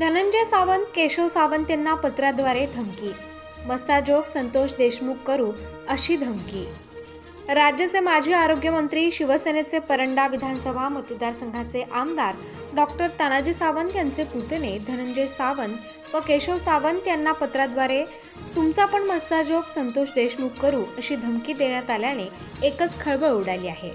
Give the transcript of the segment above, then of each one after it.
धनंजय सावंत केशव सावंत यांना पत्राद्वारे धमकी. मस्ताजोग संतोष देशमुख करू अशी धमकी. राज्याचे माजी आरोग्यमंत्री शिवसेनेचे परंडा विधानसभा मतदारसंघाचे आमदार डॉक्टर तानाजी सावंत यांचे पुतणे धनंजय सावंत व केशव सावंत यांना पत्राद्वारे तुमचा पण मस्ताजोग संतोष देशमुख करू अशी धमकी देण्यात आल्याने एकच खळबळ उडाली आहे.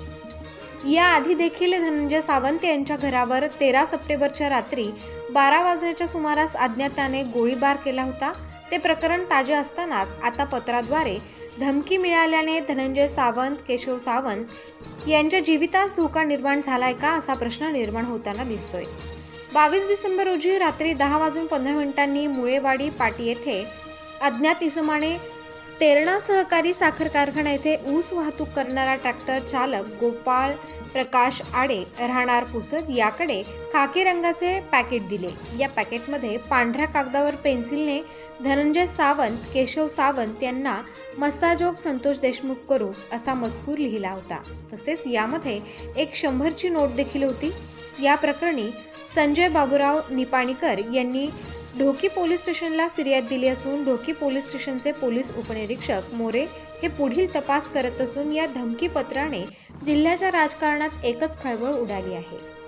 याआधी देखील धनंजय सावंत यांच्या घरावर तेरा सप्टेंबरच्या रात्री बारा वाजण्याच्या सुमारास अज्ञाताने गोळीबार केला होता. ते प्रकरण ताजे असतानाच आता पत्राद्वारे धमकी मिळाल्याने धनंजय सावंत केशव सावंत यांच्या जीवितास धोका निर्माण झालाय का असा प्रश्न निर्माण होताना दिसतोय. बावीस डिसेंबर रोजी रात्री दहा वाजून पंधरा मिनिटांनी मुळेवाडी पाटी येथे अज्ञात इसमाने तेरणा सहकारी साखर कारखाना येथे ऊस वाहतूक करणारा ट्रॅक्टर चालक गोपाळ प्रकाश आडे राहणार पुसद याकडे खाकी रंगाचे पॅकेट दिले. या पॅकेटमध्ये पांढऱ्या कागदावर पेन्सिलने धनंजय सावंत केशव सावंत यांना मस्ताजोग संतोष देशमुख करू असा मजकूर लिहिला होता. तसेच यामध्ये एक शंभरची नोट देखील होती. या प्रकरणी संजय बाबूराव निपाणीकर यांनी ढोकी पोलीस स्टेशनला फिर्याद दिली असून ढोकी पोलीस स्टेशनचे पोलीस उपनिरीक्षक मोरे हे पुढील तपास करत असून या धमकीपत्राने जिल्ह्याच्या राजकारणात एकच खळबळ उडाली आहे.